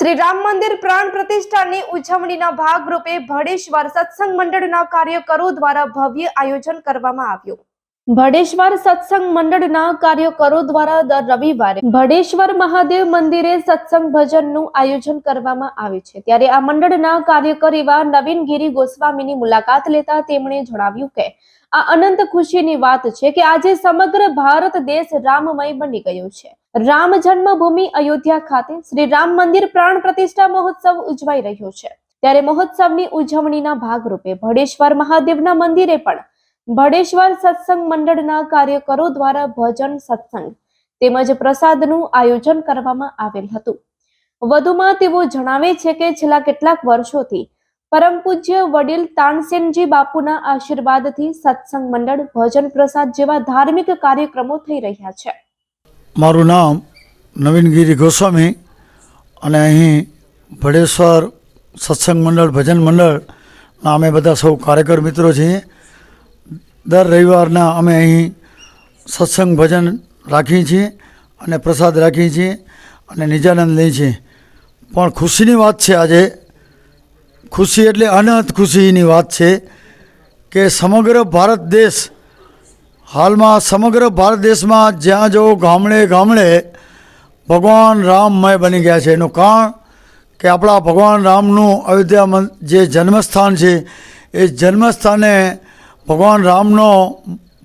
શ્રી રામ મંદિર પ્રાણ પ્રતિષ્ઠાની ઉજવણીના ભાગરૂપે ભડેશ્વર સત્સંગ મંડળના કાર્યકરો દ્વારા ભવ્ય આયોજન કરવામાં આવ્યું. ભડેશ્વર સત્સંગ મંડળના કાર્યકરો દ્વારા દર રવિવારે ભડેશ્વર મહાદેવ મંદિરે સત્સંગ ભજનનું આયોજન કરવામાં આવે છે. ત્યારે આ મંડળના કાર્યકર એવા નવીન ગીરી ગોસ્વામીની મુલાકાત લેતા તેમણે જણાવ્યું કે, આ અનંત ખુશીની વાત છે કે આજે સમગ્ર ભારત દેશ રામમય બની ગયો છે. રામ જન્મભૂમિ અયોધ્યા ખાતે શ્રી રામ મંદિર પ્રાણ પ્રતિષ્ઠા મહોત્સવ ઉજવાઈ રહ્યો છે. ત્યારે મહોત્સવની ઉજવણીના ભાગરૂપે ભડેશ્વર મહાદેવના મંદિરે પણ ભડેશ્વર સત્સંગ મંડળના કાર્યકરો દ્વારા ભજન સત્સંગ તેમજ પ્રસાદનું આયોજન કરવામાં આવેલ હતું. વધુમાં તેઓ જણાવે છે કે છેલ્લા કેટલાક વર્ષોથી પરમ પૂજ્ય વડીલ તાનસેનજી બાપુના આશીર્વાદથી સત્સંગ મંડળ ભજન પ્રસાદ જેવા ધાર્મિક કાર્યક્રમો થઈ રહ્યા છે. મારું નામ નવીનગીરી ગોસ્વામી અને અહીં ભડેશ્વર સત્સંગ મંડળ, ભજન મંડળના અમે બધા સૌ કાર્યકર મિત્રો છીએ. દર રવિવારના અમે અહીં સત્સંગ, ભજન રાખીએ છીએ અને પ્રસાદ રાખીએ છીએ અને નિજાનંદ લઈએ છીએ. પણ ખુશીની વાત છે આજે, ખુશી એટલે અનહદ ખુશીની વાત છે કે સમગ્ર ભારત દેશ હાલમાં સમગ્ર ભારત દેશમાં જ્યાં જો ગામડે ગામડે ભગવાન રામમય બની ગયા છે. એનું કારણ કે આપણા ભગવાન રામનું અયોધ્યા જે જન્મસ્થાન છે, એ જન્મસ્થાને ભગવાન રામનો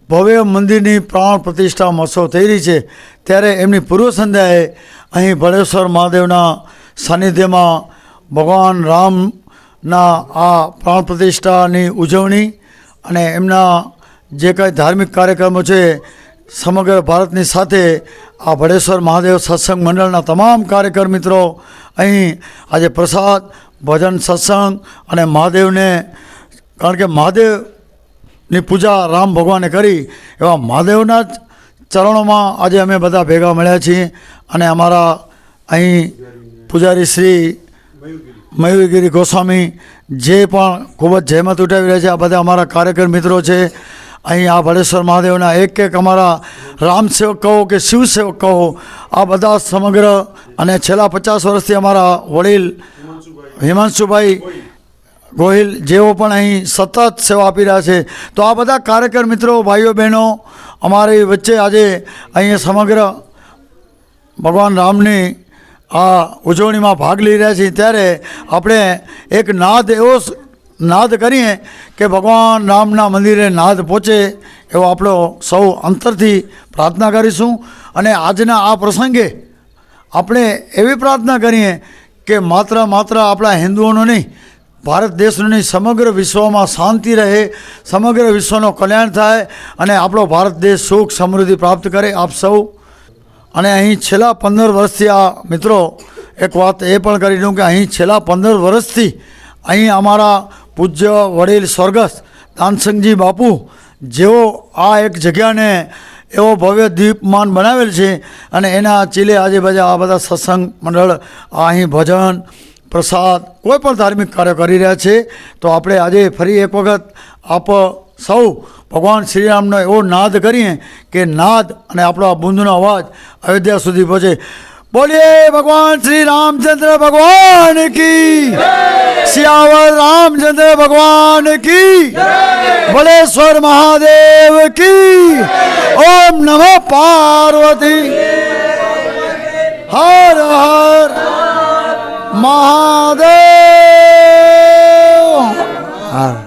ભવ્ય મંદિરની પ્રાણ પ્રતિષ્ઠા મહોત્સવ થઈ રહી છે. ત્યારે એમની પૂર્વ સંધ્યાએ અહીં ભળેશ્વર મહાદેવના સાનિધ્યમાં ભગવાન રામના આ પ્રાણ પ્રતિષ્ઠાની ઉજવણી અને એમના જે કાંઈ ધાર્મિક કાર્યક્રમો છે, સમગ્ર ભારતની સાથે આ ભડેશ્વર મહાદેવ સત્સંગ મંડળના તમામ કાર્યકર મિત્રો, અહીં આજે પ્રસાદ, ભજન, સત્સંગ અને મહાદેવને, કારણ કે મહાદેવની પૂજા રામ ભગવાને કરી, એવા મહાદેવના જ ચરણોમાં આજે અમે બધા ભેગા મળ્યા છીએ અને અમારા અહીં પૂજારી શ્રી મયુરગીરી ગોસ્વામી જે પણ ખૂબ જ જહેમત ઉઠાવી રહ્યા છે, આ બધા અમારા કાર્યકર મિત્રો છે. અહીં આ ભળેશ્વર મહાદેવના એક એક અમારા રામ સેવક કહો કે શિવસેવક કહો, આ બધા સમગ્ર અને છેલ્લા પચાસ વર્ષથી અમારા વડીલ હિમાંશુભાઈ ગોહિલ જેઓ પણ અહીં સતત સેવા આપી રહ્યા છે. તો આ બધા કાર્યકર મિત્રો, ભાઈઓ, બહેનો, અમારી વચ્ચે આજે અહીં સમગ્ર ભગવાન રામની આ ઉજવણીમાં ભાગ લઈ રહ્યા છીએ. ત્યારે આપણે એક નાદ એવો નાદ કરીએ કે ભગવાન રામના મંદિરે નાદ પહોંચે એવો આપણો સૌ અંતરથી પ્રાર્થના કરીશું. અને આજના આ પ્રસંગે આપણે એવી પ્રાર્થના કરીએ કે માત્ર માત્ર આપણા હિન્દુઓનો નહીં, ભારત દેશનું નહીં, સમગ્ર વિશ્વમાં શાંતિ રહે, સમગ્ર વિશ્વનો કલ્યાણ થાય અને આપણો ભારત દેશ સુખ સમૃદ્ધિ પ્રાપ્ત કરે આપ સૌ. અને અહીં છેલ્લા પંદર વર્ષથી આ મિત્રો એક વાત એ પણ કરી દઉં કે અહીં છેલ્લા પંદર વર્ષથી અહીં અમારા પૂજ્ય વડીલ સ્વર્ગસ્થ દાનસંગજી બાપુ, જેઓ આ એક જગ્યાને એવો ભવ્ય દીપમાન બનાવેલ છે અને એના ચીલે આજે બધા આ બધા સત્સંગ મંડળ, અહીં ભજન, પ્રસાદ, કોઈ પણ ધાર્મિક કાર્ય કરી રહ્યા છે, તો આપણે આજે ફરી એક વખત આપ સૌ ભગવાન શ્રીરામનો એવો નાદ કરીએ કે નાદ અને આપણો આ બુંદનો અવાજ અયોધ્યા સુધી પહોંચે. बोलिए भगवान श्री रामचंद्र भगवान की। सियावर रामचंद्र भगवान की। बलेश्वर महादेव की। ओम नमः पार्वती। हर हर महादेव। हर